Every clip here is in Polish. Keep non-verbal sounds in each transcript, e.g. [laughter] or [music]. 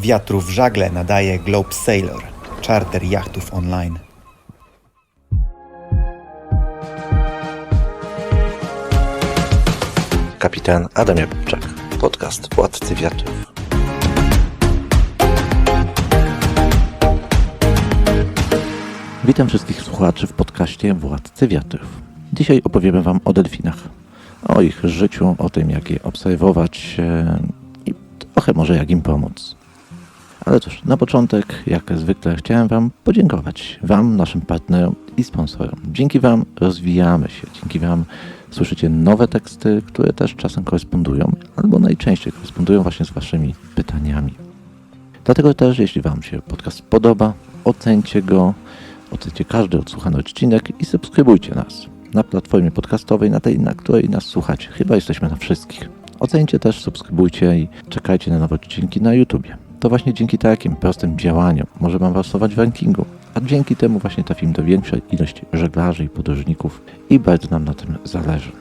Wiatru w żagle nadaje Globe Sailor, charter jachtów online. Kapitan Adam Jakubczak, podcast Władcy Wiatrów. Witam wszystkich słuchaczy w podcaście Władcy Wiatrów. Dzisiaj opowiemy Wam o delfinach, o ich życiu, o tym jak je obserwować e, i trochę może jak im pomóc. Ale cóż, na początek, jak zwykle, chciałem Wam podziękować. Wam, naszym partnerom i sponsorom. Dzięki Wam rozwijamy się, dzięki Wam słyszycie nowe teksty, które też czasem korespondują, albo najczęściej korespondują właśnie z Waszymi pytaniami. Dlatego też, jeśli Wam się podcast podoba, ocencie go, ocencie każdy odsłuchany odcinek i subskrybujcie nas na platformie podcastowej, na tej, na której nas słuchacie. Chyba jesteśmy na wszystkich. Ocencie też, subskrybujcie i czekajcie na nowe odcinki na YouTubie. To właśnie dzięki takim prostym działaniom możemy awansować w rankingu, a dzięki temu właśnie trafimy do większej ilości żeglarzy i podróżników i bardzo nam na tym zależy.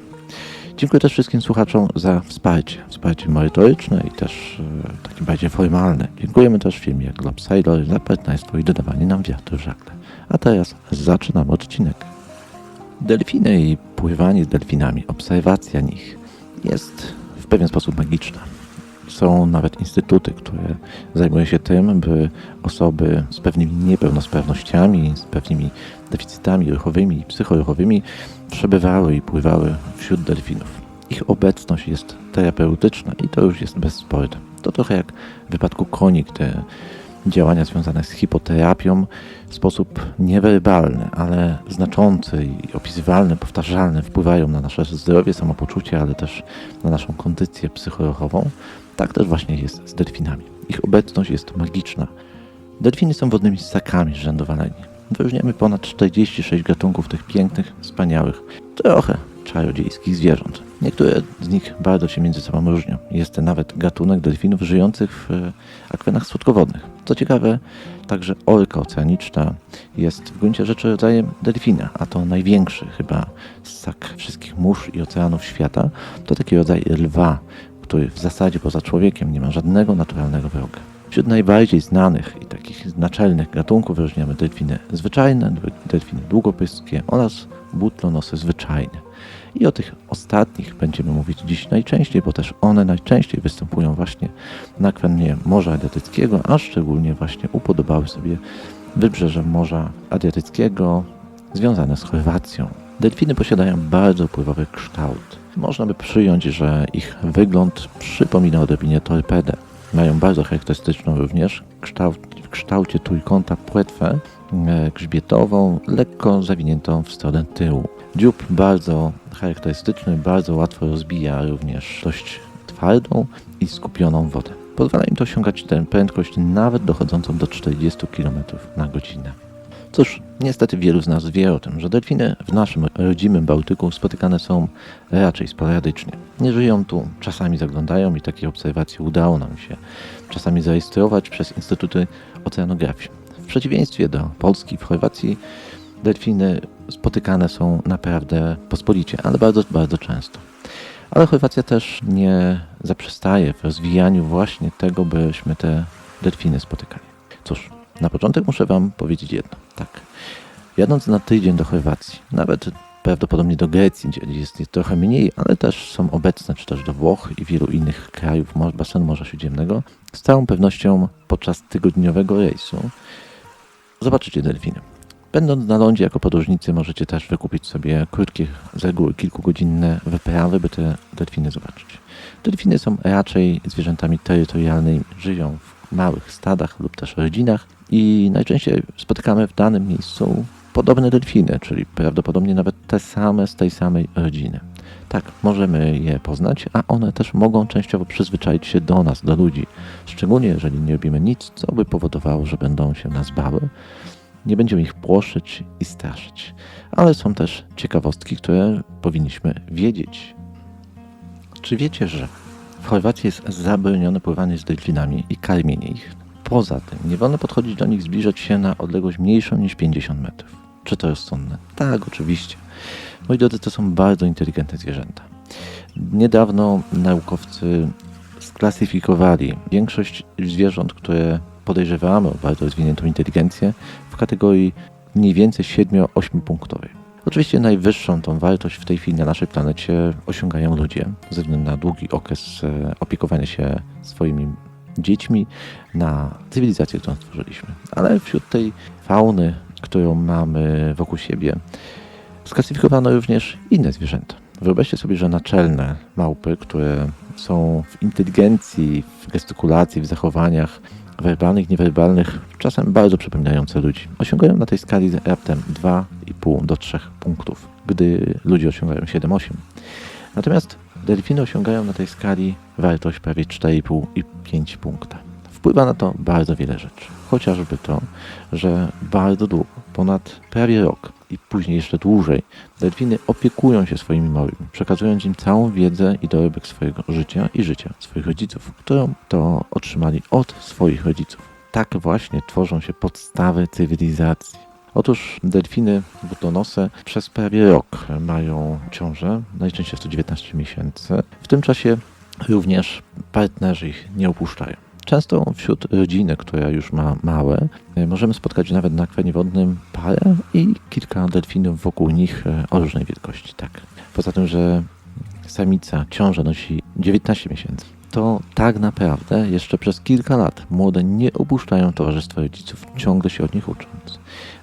Dziękuję też wszystkim słuchaczom za wsparcie, wsparcie merytoryczne i też e, takie bardziej formalne. Dziękujemy też firmie Globe za partnerstwo i dodawanie nam wiatru w żagle. A teraz zaczynamy odcinek. Delfiny i pływanie z delfinami, obserwacja nich jest w pewien sposób magiczna. Są nawet instytuty, które zajmują się tym, by osoby z pewnymi niepełnosprawnościami, z pewnymi deficytami ruchowymi i psychoruchowymi przebywały i pływały wśród delfinów. Ich obecność jest terapeutyczna i to już jest bezsporne. To trochę jak w wypadku koni, gdy działania związane z hipoterapią w sposób niewerbalny, ale znaczący i opisywalny, powtarzalny wpływają na nasze zdrowie, samopoczucie, ale też na naszą kondycję psychoruchową. Tak też właśnie jest z delfinami. Ich obecność jest magiczna. Delfiny są wodnymi ssakami rzędowanymi. Wyróżniamy ponad 46 gatunków tych pięknych, wspaniałych, trochę czarodziejskich zwierząt. Niektóre z nich bardzo się między sobą różnią. Jest nawet gatunek delfinów żyjących w e, akwenach słodkowodnych. Co ciekawe, także orka oceaniczna jest w gruncie rzeczy rodzajem delfina, a to największy chyba ssak wszystkich mórz i oceanów świata. To taki rodzaj lwa, który w zasadzie poza człowiekiem nie ma żadnego naturalnego wroga. Wśród najbardziej znanych i takich naczelnych gatunków wyróżniamy delfiny zwyczajne, delfiny długopyskie oraz butlonosy zwyczajne. I o tych ostatnich będziemy mówić dziś najczęściej, bo też one najczęściej występują właśnie na akwenie Morza Adriatyckiego, a szczególnie właśnie upodobały sobie wybrzeże Morza Adriatyckiego związane z Chorwacją. Delfiny posiadają bardzo wpływowy kształt. Można by przyjąć, że ich wygląd przypomina odrobinie torpedę. Mają bardzo charakterystyczną również kształt, w kształcie trójkąta płetwę e, grzbietową, lekko zawiniętą w stronę tyłu. Dziób bardzo charakterystyczny, bardzo łatwo rozbija również dość twardą i skupioną wodę. Pozwala im to osiągać tę prędkość nawet dochodzącą do 40 km na godzinę. Cóż, niestety wielu z nas wie o tym, że delfiny w naszym rodzimym Bałtyku spotykane są raczej sporadycznie. Nie żyją tu, czasami zaglądają i takie obserwacje udało nam się czasami zarejestrować przez Instytuty Oceanografii. W przeciwieństwie do Polski, w Chorwacji delfiny spotykane są naprawdę pospolicie, ale bardzo, bardzo często. Ale Chorwacja też nie zaprzestaje w rozwijaniu właśnie tego, byśmy te delfiny spotykali. Cóż, na początek muszę Wam powiedzieć jedno. Tak, jadąc na tydzień do Chorwacji, nawet prawdopodobnie do Grecji, gdzie jest, jest trochę mniej, ale też są obecne, czy też do Włoch i wielu innych krajów basenu Morza Śródziemnego, z całą pewnością podczas tygodniowego rejsu zobaczycie delfiny. Będąc na lądzie jako podróżnicy możecie też wykupić sobie krótkie, z reguły kilkugodzinne wyprawy, by te delfiny zobaczyć. Delfiny są raczej zwierzętami terytorialnymi, żyją w małych stadach lub też rodzinach i najczęściej spotykamy w danym miejscu podobne delfiny, czyli prawdopodobnie nawet te same z tej samej rodziny. Tak, możemy je poznać, a one też mogą częściowo przyzwyczaić się do nas, do ludzi. Szczególnie jeżeli nie robimy nic, co by powodowało, że będą się nas bały. Nie będziemy ich płoszyć i straszyć. Ale są też ciekawostki, które powinniśmy wiedzieć. Czy wiecie, że w Chorwacji jest zabronione pływanie z delfinami i karmienie ich? Poza tym nie wolno podchodzić do nich, zbliżać się na odległość mniejszą niż 50 metrów. Czy to rozsądne? Tak, oczywiście. Moi drodzy, to są bardzo inteligentne zwierzęta. Niedawno naukowcy sklasyfikowali większość zwierząt, które podejrzewamy o bardzo rozwiniętą inteligencję w kategorii mniej więcej 7-8 punktowej. Oczywiście najwyższą tą wartość w tej chwili na naszej planecie osiągają ludzie ze względu na długi okres e, opiekowania się swoimi dziećmi, na cywilizację, którą stworzyliśmy. Ale wśród tej fauny, którą mamy wokół siebie, sklasyfikowano również inne zwierzęta. Wyobraźcie sobie, że naczelne małpy, które są w inteligencji, w gestykulacji, w zachowaniach werbalnych, niewerbalnych, czasem bardzo przypominające ludzi, osiągają na tej skali raptem 2,5 do 3 punktów, gdy ludzie osiągają 7-8. Natomiast delfiny osiągają na tej skali wartość prawie 4,5 i 5 punkta. Wpływa na to bardzo wiele rzeczy. Chociażby to, że bardzo długo, ponad prawie rok i później jeszcze dłużej, delfiny opiekują się swoimi małymi, przekazując im całą wiedzę i dorobek swojego życia i życia swoich rodziców, którą to otrzymali od swoich rodziców. Tak właśnie tworzą się podstawy cywilizacji. Otóż delfiny butonose przez prawie rok mają ciążę, najczęściej jest to 19 miesięcy. W tym czasie również partnerzy ich nie opuszczają. Często wśród rodziny, która już ma małe, możemy spotkać nawet na akwenie wodnym parę i kilka delfinów wokół nich e, o różnej wielkości. Tak. Poza tym, że samica ciąża nosi 19 miesięcy, to tak naprawdę jeszcze przez kilka lat młode nie opuszczają towarzystwa rodziców, ciągle się od nich ucząc.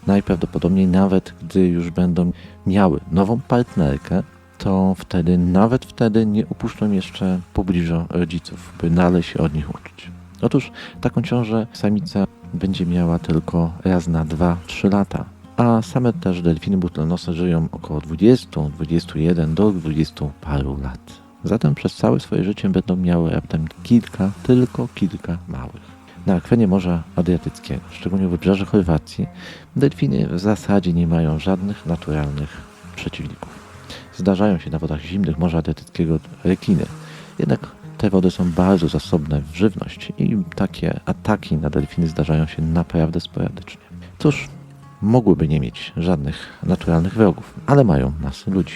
Najprawdopodobniej nawet gdy już będą miały nową partnerkę, to wtedy, nawet wtedy nie opuszczą jeszcze pobliżu rodziców, by dalej się od nich uczyć. Otóż taką ciążę samica będzie miała tylko raz na 2-3 lata, a same też delfiny butlonose żyją około 20, 21 do 20 paru lat. Zatem przez całe swoje życie będą miały raptem kilka, tylko kilka małych. Na akwenie Morza Adriatyckiego, szczególnie w wybrzeży Chorwacji, delfiny w zasadzie nie mają żadnych naturalnych przeciwników. Zdarzają się na wodach zimnych Morza Adriatyckiego rekiny, jednak te wody są bardzo zasobne w żywność i takie ataki na delfiny zdarzają się naprawdę sporadycznie. Cóż, mogłyby nie mieć żadnych naturalnych wrogów, ale mają nas, ludzi.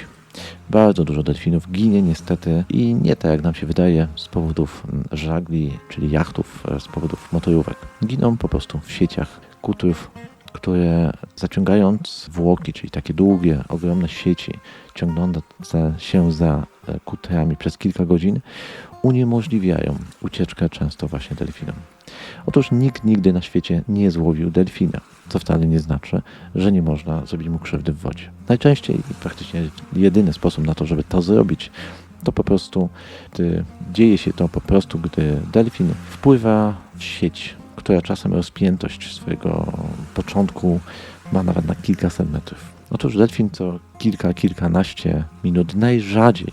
Bardzo dużo delfinów ginie niestety i nie tak jak nam się wydaje z powodów mm, żagli, czyli jachtów, e, z powodów motorówek. Giną po prostu w sieciach kutrów, które zaciągając włoki, czyli takie długie, ogromne sieci, ciągnące się za e, kutrami przez kilka godzin, uniemożliwiają ucieczkę często właśnie delfinom. Otóż nikt nigdy na świecie nie złowił delfina, co wcale nie znaczy, że nie można zrobić mu krzywdy w wodzie. Najczęściej i praktycznie jedyny sposób na to, żeby to zrobić, to po prostu gdy dzieje się to po prostu, gdy delfin wpływa w sieć, która czasem rozpiętość swojego początku ma nawet na kilkaset metrów. Otóż delfin co kilka, kilkanaście minut najrzadziej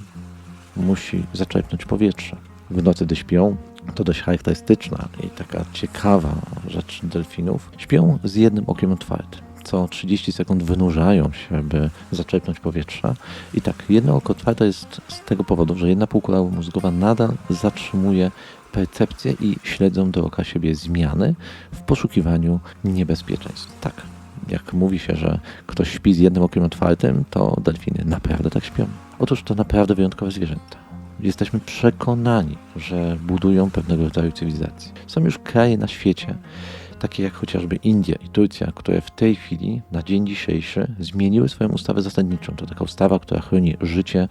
musi zaczerpnąć powietrze. W nocy, gdy śpią, to dość charakterystyczna i taka ciekawa rzecz delfinów. Śpią z jednym okiem otwartym. Co 30 sekund wynurzają się, by zaczerpnąć powietrza. I tak, jedno oko otwarte jest z tego powodu, że jedna półkula mózgowa nadal zatrzymuje percepcję i śledzą dookoła siebie zmiany w poszukiwaniu niebezpieczeństw. Tak, jak mówi się, że ktoś śpi z jednym okiem otwartym, to delfiny naprawdę tak śpią. Otóż to naprawdę wyjątkowe zwierzęta. Jesteśmy przekonani, że budują pewnego rodzaju cywilizację. Są już kraje na świecie, takie jak chociażby India i Turcja, które w tej chwili, na dzień dzisiejszy, zmieniły swoją ustawę zasadniczą. To taka ustawa, która chroni życie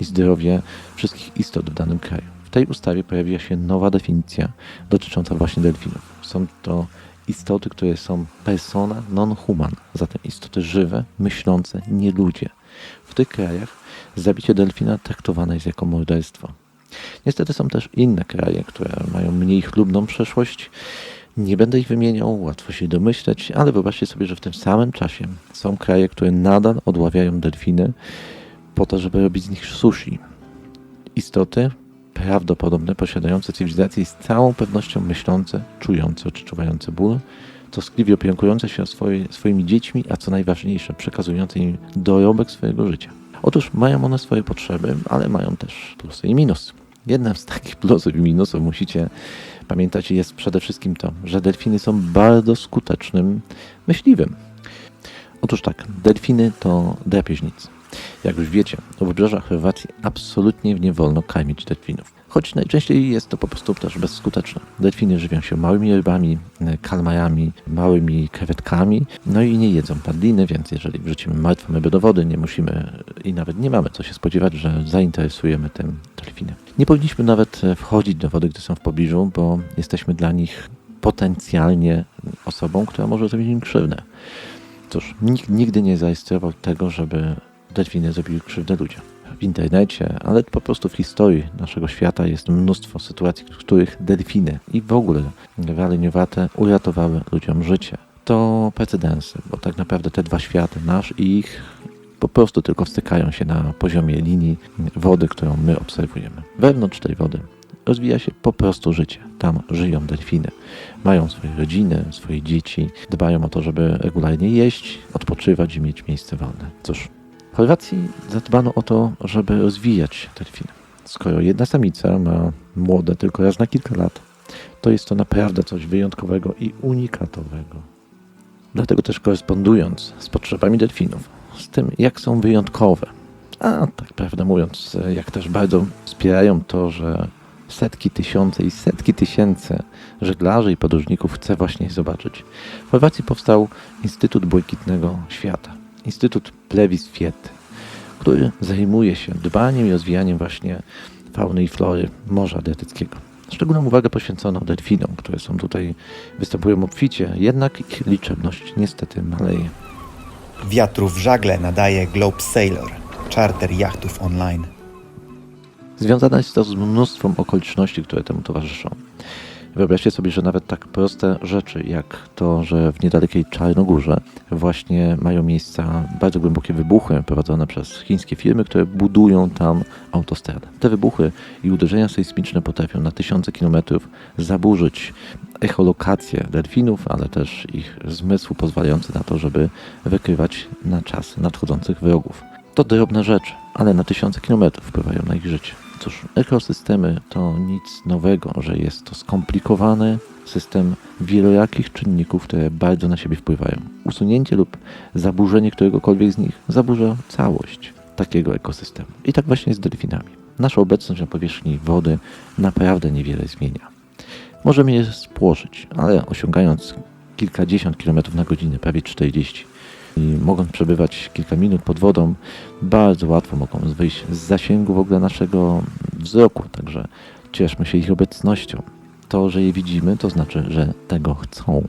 i zdrowie wszystkich istot w danym kraju. W tej ustawie pojawiła się nowa definicja dotycząca właśnie delfinów. Są to istoty, które są persona non human, zatem istoty żywe, myślące, nie ludzie. W tych krajach zabicie delfina traktowane jest jako morderstwo. Niestety są też inne kraje, które mają mniej chlubną przeszłość. Nie będę ich wymieniał, łatwo się domyśleć, ale wyobraźcie sobie, że w tym samym czasie są kraje, które nadal odławiają delfiny po to, żeby robić z nich sushi. Istoty prawdopodobne, posiadające cywilizację z całą pewnością myślące, czujące, odczuwające ból, troskliwie opiekujące się swoje, swoimi dziećmi, a co najważniejsze, przekazujące im dorobek swojego życia. Otóż mają one swoje potrzeby, ale mają też plusy i minusy. Jednym z takich plusów i minusów musicie pamiętać jest przede wszystkim to, że delfiny są bardzo skutecznym myśliwym. Otóż tak, delfiny to drapieżnicy. Jak już wiecie, u wybrzeża Chorwacji absolutnie nie wolno karmić delfinów. Choć najczęściej jest to po prostu też bezskuteczne. Delfiny żywią się małymi rybami, e, kalmajami, małymi krewetkami, no i nie jedzą padliny, więc jeżeli wrzucimy martwą rybę do wody, nie musimy i nawet nie mamy co się spodziewać, że zainteresujemy tym delfiny. Nie powinniśmy nawet e, wchodzić do wody, gdy są w pobliżu, bo jesteśmy dla nich potencjalnie osobą, która może zrobić im krzywdę. Cóż, nikt nigdy nie zarejestrował tego, żeby delfiny zrobiły krzywdę ludziom. W internecie, ale po prostu w historii naszego świata jest mnóstwo sytuacji, w których delfiny i w ogóle waleniowate uratowały ludziom życie. To precedensy, bo tak naprawdę te dwa światy, nasz i ich, po prostu tylko stykają się na poziomie linii wody, którą my obserwujemy. Wewnątrz tej wody rozwija się po prostu życie. Tam żyją delfiny. Mają swoje rodziny, swoje dzieci, dbają o to, żeby regularnie jeść, odpoczywać i mieć miejsce wolne. Cóż, w Chorwacji zadbano o to, żeby rozwijać delfiny. Skoro jedna samica ma młode tylko raz na kilka lat, to jest to naprawdę coś wyjątkowego i unikatowego. Dlatego też korespondując z potrzebami delfinów, z tym jak są wyjątkowe, a tak prawdę mówiąc, jak też bardzo wspierają to, że setki tysiące i setki tysięcy żeglarzy i podróżników chce właśnie zobaczyć. W Chorwacji powstał Instytut Błękitnego Świata, Instytut Plewis Fiety, który zajmuje się dbaniem i rozwijaniem właśnie fauny i flory Morza Adriatyckiego. Szczególną uwagę poświęcono delfinom, które są tutaj, występują obficie, jednak ich liczebność niestety maleje. Wiatrów żagle nadaje Globe Sailor, czarter jachtów online. Związane jest to z mnóstwem okoliczności, które temu towarzyszą. Wyobraźcie sobie, że nawet tak proste rzeczy, jak to, że w niedalekiej Czarnogórze właśnie mają miejsca bardzo głębokie wybuchy prowadzone przez chińskie firmy, które budują tam autostradę. Te wybuchy i uderzenia sejsmiczne potrafią na tysiące kilometrów zaburzyć echolokację delfinów, ale też ich zmysł pozwalający na to, żeby wykrywać na czas nadchodzących wrogów. To drobne rzeczy, ale na tysiące kilometrów wpływają na ich życie. Cóż, ekosystemy to nic nowego, że jest to skomplikowany system wielorakich czynników, które bardzo na siebie wpływają. Usunięcie lub zaburzenie któregokolwiek z nich zaburza całość takiego ekosystemu. I tak właśnie jest z delfinami. Nasza obecność na powierzchni wody naprawdę niewiele zmienia. Możemy je spłoszyć, ale osiągając kilkadziesiąt kilometrów na godzinę, prawie 40, i mogąc przebywać kilka minut pod wodą, bardzo łatwo mogą wyjść z zasięgu w ogóle naszego wzroku, także cieszmy się ich obecnością. To, że je widzimy, to znaczy, że tego chcą.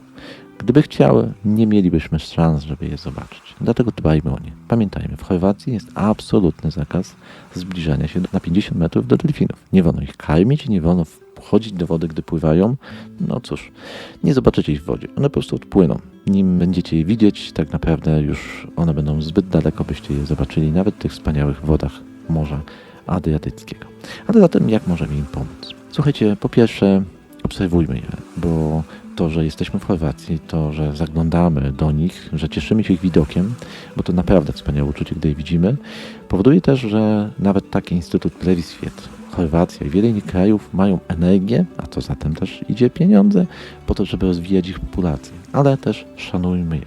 Gdyby chciały, nie mielibyśmy szans, żeby je zobaczyć. Dlatego dbajmy o nie. Pamiętajmy, w Chorwacji jest absolutny zakaz zbliżania się na 50 metrów do delfinów. Nie wolno ich karmić, nie wolno wchodzić do wody, gdy pływają. No cóż, nie zobaczycie ich w wodzie. One po prostu odpłyną. Nim będziecie je widzieć, tak naprawdę już one będą zbyt daleko, byście je zobaczyli, nawet w tych wspaniałych wodach Morza Adriatyckiego. Ale zatem jak możemy im pomóc? Słuchajcie, po pierwsze obserwujmy je, bo to, że jesteśmy w Chorwacji, to, że zaglądamy do nich, że cieszymy się ich widokiem, bo to naprawdę wspaniałe uczucie, gdy je widzimy, powoduje też, że nawet taki Instytut Plewis Fiet, Chorwacja i wiele innych krajów mają energię, a to zatem też idzie pieniądze, po to, żeby rozwijać ich populację, ale też szanujmy je.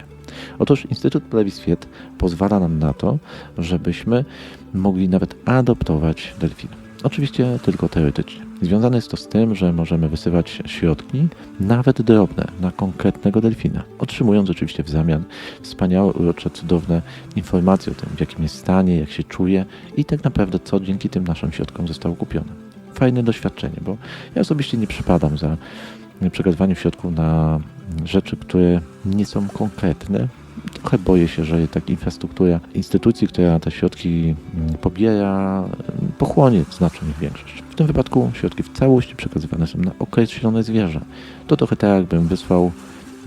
Otóż Instytut Plewis Fiet pozwala nam na to, żebyśmy mogli nawet adoptować delfinów. Oczywiście tylko teoretycznie. Związane jest to z tym, że możemy wysyłać środki, nawet drobne, na konkretnego delfina, otrzymując oczywiście w zamian wspaniałe, urocze, cudowne informacje o tym, w jakim jest stanie, jak się czuje i tak naprawdę co dzięki tym naszym środkom zostało kupione. Fajne doświadczenie, bo ja osobiście nie przypadam za przekazywaniem środków na rzeczy, które nie są konkretne, trochę boję się, że tak infrastruktura instytucji, która te środki pobiera, pochłonie znaczną ich większość. W tym wypadku środki w całości przekazywane są na określone zwierzę. To trochę tak, jakbym wysłał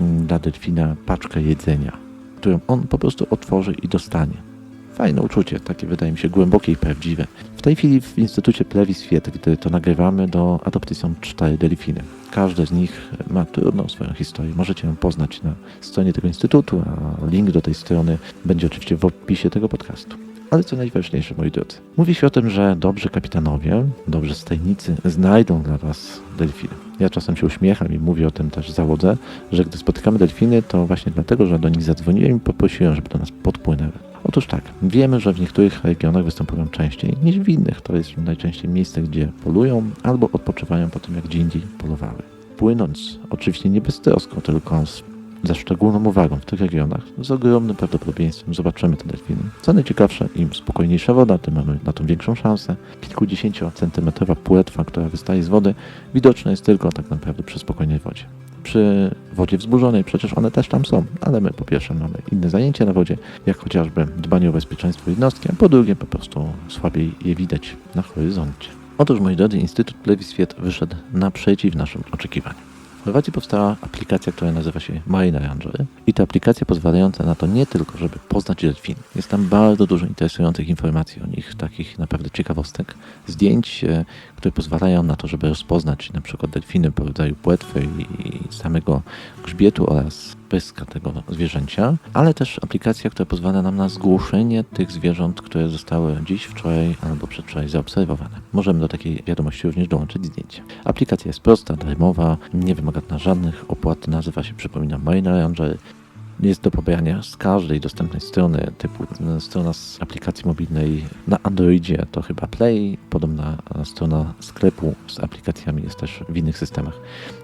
mm, dla delfina paczkę jedzenia, którą on po prostu otworzy i dostanie. Fajne uczucie, takie wydaje mi się głębokie i prawdziwe. W tej chwili w Instytucie Plewis Fiet, gdy to nagrywamy, do adopcji są cztery delfiny. Każde z nich ma trudną swoją historię. Możecie ją poznać na stronie tego instytutu, a link do tej strony będzie oczywiście w opisie tego podcastu. Ale co najważniejsze, moi drodzy, mówi się o tym, że dobrzy kapitanowie, dobrzy stajnicy znajdą dla Was delfiny. Ja czasem się uśmiecham i mówię o tym też załodze, że gdy spotykamy delfiny, to właśnie dlatego, że do nich zadzwoniłem i poprosiłem, żeby do nas podpłynęły. Otóż tak, wiemy, że w niektórych regionach występują częściej niż w innych. To jest najczęściej miejsce, gdzie polują albo odpoczywają po tym, jak gdzie indziej polowały. Płynąc, oczywiście nie beztrosko, tylko z, ze szczególną uwagą w tych regionach, z ogromnym prawdopodobieństwem zobaczymy te delfiny. Co najciekawsze, im spokojniejsza woda, tym mamy na to większą szansę. Kilkudziesięciocentymetrowa płetwa, która wystaje z wody, widoczna jest tylko tak naprawdę przy spokojnej wodzie przy wodzie wzburzonej, przecież one też tam są, ale my po pierwsze mamy inne zajęcia na wodzie, jak chociażby dbanie o bezpieczeństwo jednostki, a po drugie po prostu słabiej je widać na horyzoncie. Otóż, moi drodzy, Instytut Plebiscite wyszedł naprzeciw naszym oczekiwaniom. Chorwacji powstała aplikacja, która nazywa się Marina Ranger i to aplikacja pozwalająca na to nie tylko, żeby poznać delfiny. Jest tam bardzo dużo interesujących informacji o nich, takich naprawdę ciekawostek, zdjęć, e, które pozwalają na to, żeby rozpoznać na przykład delfiny po rodzaju płetwy i samego grzbietu oraz pyska tego zwierzęcia, ale też aplikacja, która pozwala nam na zgłoszenie tych zwierząt, które zostały dziś, wczoraj albo przedwczoraj zaobserwowane. Możemy do takiej wiadomości również dołączyć zdjęcie. Aplikacja jest prosta, darmowa, nie wymaga na żadnych opłat, nazywa się, przypominam, Marina Ranger. Jest do pobierania z każdej dostępnej strony, typu e, strona z aplikacji mobilnej na Androidzie to chyba Play, podobna e, strona sklepu z aplikacjami jest też w innych systemach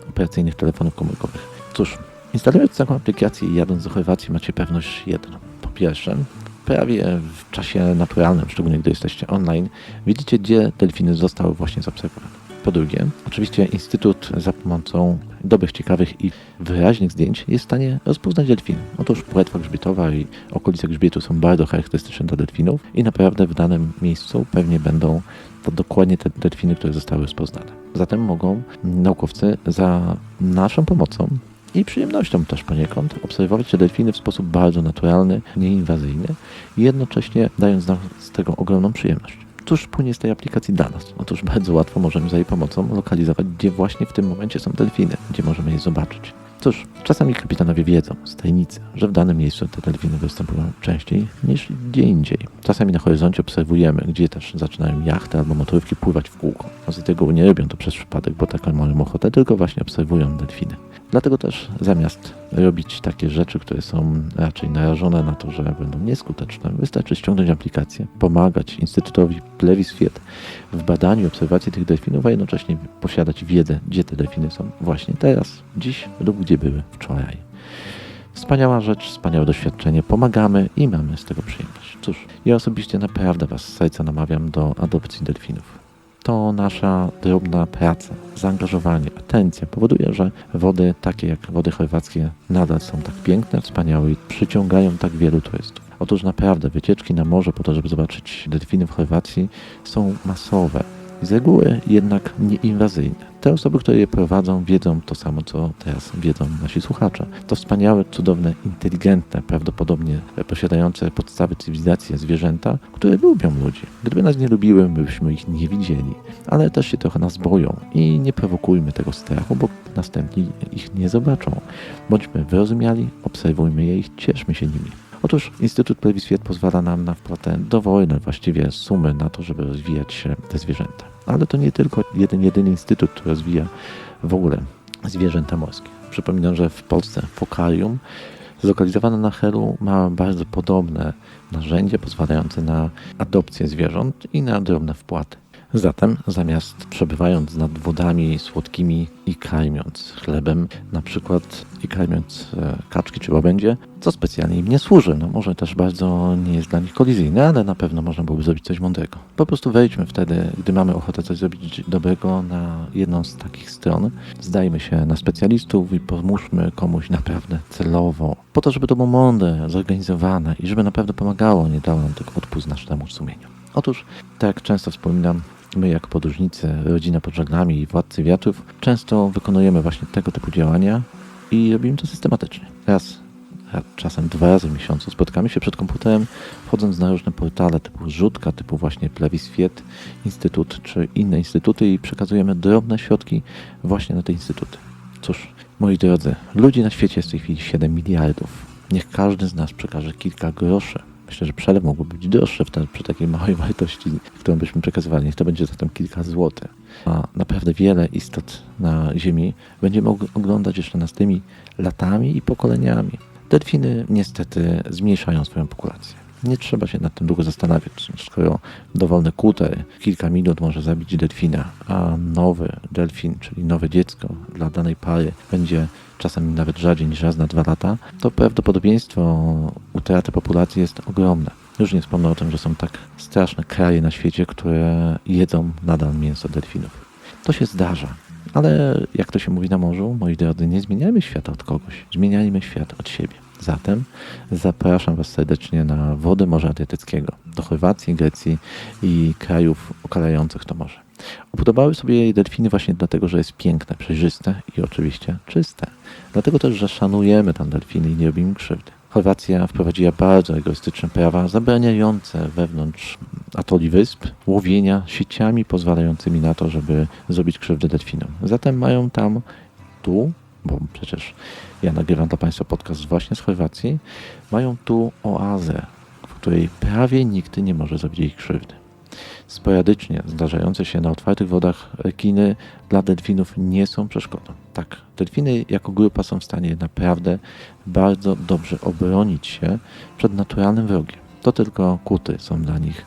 operacyjnych telefonów komórkowych. Cóż, instalując taką aplikację i jadąc do Chorwacji macie pewność jedną. Po pierwsze, prawie w czasie naturalnym, szczególnie gdy jesteście online, widzicie, gdzie delfiny zostały właśnie zaobserwowane. Po drugie, oczywiście Instytut za pomocą dobrych, ciekawych i wyraźnych zdjęć jest w stanie rozpoznać delfiny. Otóż płetwa grzbietowa i okolice grzbietu są bardzo charakterystyczne dla delfinów i naprawdę w danym miejscu pewnie będą to dokładnie te delfiny, które zostały rozpoznane. Zatem mogą naukowcy za naszą pomocą i przyjemnością też poniekąd obserwować te delfiny w sposób bardzo naturalny, nieinwazyjny jednocześnie dając nam z tego ogromną przyjemność. Cóż płynie z tej aplikacji dla nas? Otóż bardzo łatwo możemy za jej pomocą lokalizować, gdzie właśnie w tym momencie są delfiny, gdzie możemy je zobaczyć. Cóż, czasami kapitanowie wiedzą z tajemnicy, że w danym miejscu te delfiny występują częściej niż gdzie indziej. Czasami na horyzoncie obserwujemy, gdzie też zaczynają jachty albo motorówki pływać w kółko. A z tego nie robią to przez przypadek, bo taką mają ochotę, tylko właśnie obserwują delfiny. Dlatego też zamiast robić takie rzeczy, które są raczej narażone na to, że będą nieskuteczne, wystarczy ściągnąć aplikację, pomagać Instytutowi Plebiscite w badaniu obserwacji tych delfinów, a jednocześnie posiadać wiedzę, gdzie te delfiny są właśnie teraz, dziś lub gdzie były wczoraj. Wspaniała rzecz, wspaniałe doświadczenie, pomagamy i mamy z tego przyjemność. Cóż, ja osobiście naprawdę Was z serca namawiam do adopcji delfinów to nasza drobna praca, zaangażowanie, atencja powoduje, że wody takie jak wody chorwackie nadal są tak piękne, wspaniałe i przyciągają tak wielu turystów. Otóż naprawdę wycieczki na morze po to, żeby zobaczyć delfiny w Chorwacji są masowe. Z reguły jednak nieinwazyjne. Te osoby, które je prowadzą, wiedzą to samo, co teraz wiedzą nasi słuchacze. To wspaniałe, cudowne, inteligentne, prawdopodobnie posiadające podstawy cywilizacji zwierzęta, które lubią ludzi. Gdyby nas nie lubiły, my byśmy ich nie widzieli. Ale też się trochę nas boją i nie prowokujmy tego strachu, bo następni ich nie zobaczą. Bądźmy wyrozumiali, obserwujmy je i cieszmy się nimi. Otóż Instytut Plebiscite pozwala nam na wpłatę dowolnej właściwie sumy na to, żeby rozwijać te zwierzęta. Ale to nie tylko jeden, jedyny instytut, rozwija w ogóle zwierzęta morskie. Przypominam, że w Polsce Fokarium zlokalizowane na Helu ma bardzo podobne narzędzie pozwalające na adopcję zwierząt i na drobne wpłaty. Zatem zamiast przebywając nad wodami słodkimi i karmiąc chlebem, na przykład i karmiąc e, kaczki czy łabędzie, co specjalnie im nie służy. No może też bardzo nie jest dla nich kolizyjne, ale na pewno można byłoby zrobić coś mądrego. Po prostu wejdźmy wtedy, gdy mamy ochotę coś zrobić dobrego na jedną z takich stron. Zdajmy się na specjalistów i pomóżmy komuś naprawdę celowo, po to, żeby to było mądre, zorganizowane i żeby naprawdę pomagało, nie dało nam tylko odpust naszemu sumieniu. Otóż, tak jak często wspominam, My, jako podróżnicy, rodzina pod żaglami i władcy wiatrów, często wykonujemy właśnie tego typu działania i robimy to systematycznie. Raz, czasem dwa razy w miesiącu spotkamy się przed komputerem, wchodząc na różne portale typu Rzutka, typu właśnie Plebiscite, Instytut czy inne instytuty i przekazujemy drobne środki właśnie na te instytuty. Cóż, moi drodzy, ludzi na świecie jest w tej chwili 7 miliardów. Niech każdy z nas przekaże kilka groszy Myślę, że przelew mógłby być droższy wtedy przy takiej małej [laughs] wartości, którą byśmy przekazywali. Niech to będzie zatem kilka złotych. A naprawdę wiele istot na Ziemi będziemy oglądać jeszcze nastymi latami i pokoleniami. Delfiny niestety zmniejszają swoją populację. Nie trzeba się nad tym długo zastanawiać. Skoro dowolny kuter kilka minut może zabić delfina, a nowy delfin, czyli nowe dziecko dla danej pary będzie czasami nawet rzadziej niż raz na dwa lata, to prawdopodobieństwo utraty populacji jest ogromne. Już nie wspomnę o tym, że są tak straszne kraje na świecie, które jedzą nadal mięso delfinów. To się zdarza. Ale jak to się mówi na morzu, moi drodzy, nie zmieniajmy świata od kogoś, zmieniajmy świat od siebie. Zatem zapraszam Was serdecznie na wodę Morza Adriatyckiego, do Chorwacji, Grecji i krajów okalających to morze. Upodobały sobie jej delfiny właśnie dlatego, że jest piękne, przejrzyste i oczywiście czyste. Dlatego też, że szanujemy tam delfiny i nie robimy im krzywdy. Chorwacja wprowadziła bardzo egoistyczne prawa zabraniające wewnątrz atoli wysp łowienia sieciami pozwalającymi na to, żeby zrobić krzywdę delfinom. Zatem mają tam tu, bo przecież ja nagrywam dla Państwa podcast właśnie z Chorwacji, mają tu oazę, w której prawie nikt nie może zrobić ich krzywdy. Sporadycznie zdarzające się na otwartych wodach rekiny dla delfinów nie są przeszkodą. Tak, delfiny jako grupa są w stanie naprawdę bardzo dobrze obronić się przed naturalnym wrogiem. To tylko kuty są dla nich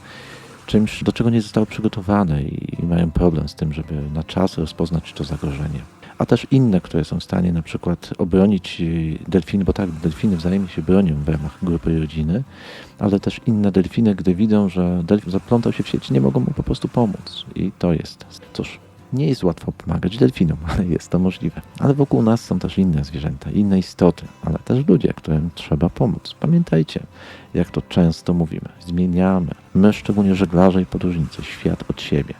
czymś, do czego nie zostały przygotowane i mają problem z tym, żeby na czas rozpoznać to zagrożenie. A też inne, które są w stanie na przykład obronić delfiny, bo tak, delfiny wzajemnie się bronią w ramach grupy rodziny, ale też inne delfiny, gdy widzą, że delfin zaplątał się w sieci, nie mogą mu po prostu pomóc. I to jest, cóż, nie jest łatwo pomagać delfinom, ale jest to możliwe. Ale wokół nas są też inne zwierzęta, inne istoty, ale też ludzie, którym trzeba pomóc. Pamiętajcie, jak to często mówimy, zmieniamy, my szczególnie żeglarze i podróżnicy, świat od siebie.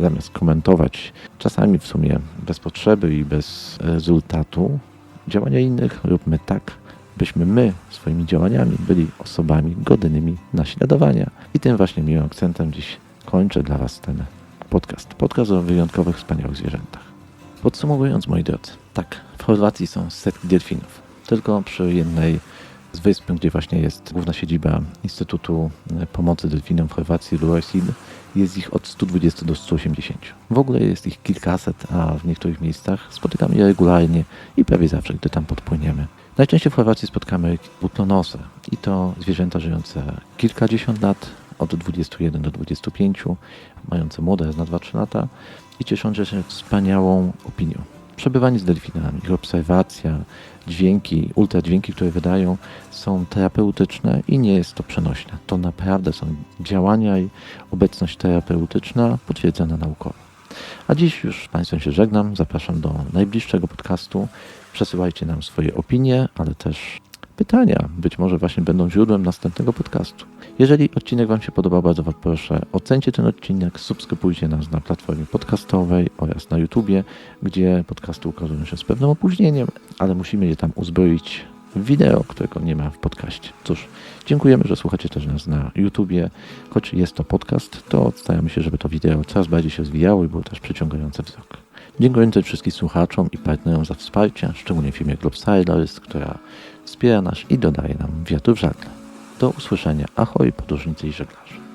Zamiast komentować, czasami w sumie bez potrzeby i bez rezultatu, działania innych, róbmy tak, byśmy my swoimi działaniami byli osobami godnymi naśladowania. I tym właśnie miłym akcentem dziś kończę dla Was ten podcast. Podcast o wyjątkowych, wspaniałych zwierzętach. Podsumowując, moi drodzy, tak, w Chorwacji są setki delfinów. Tylko przy jednej z wysp, gdzie właśnie jest główna siedziba Instytutu Pomocy Delfinom w Chorwacji, Luosid, jest ich od 120 do 180. W ogóle jest ich kilkaset, a w niektórych miejscach spotykamy je regularnie i prawie zawsze, gdy tam podpłyniemy. Najczęściej w Chorwacji spotkamy butlonosy i to zwierzęta żyjące kilkadziesiąt lat, od 21 do 25, mające młode na 2-3 lata i cieszące się wspaniałą opinią. Przebywanie z delfinami, ich obserwacja, dźwięki, ultradźwięki, które wydają, są terapeutyczne i nie jest to przenośne. To naprawdę są działania i obecność terapeutyczna potwierdzona naukowo. A dziś już z Państwem się żegnam. Zapraszam do najbliższego podcastu. Przesyłajcie nam swoje opinie, ale też pytania. Być może właśnie będą źródłem następnego podcastu. Jeżeli odcinek Wam się podobał, bardzo Was proszę, ocencie ten odcinek, subskrybujcie nas na platformie podcastowej oraz na YouTubie, gdzie podcasty ukazują się z pewnym opóźnieniem, ale musimy je tam uzbroić w wideo, którego nie ma w podcaście. Cóż, dziękujemy, że słuchacie też nas na YouTubie. Choć jest to podcast, to staramy się, żeby to wideo coraz bardziej się rozwijało i było też przyciągające wzrok. Dziękuję też wszystkim słuchaczom i partnerom za wsparcie, szczególnie firmie Globsiders, która wspiera nas i dodaje nam wiatru w żagle. Do usłyszenia. Ahoj, podróżnicy i żeglarze.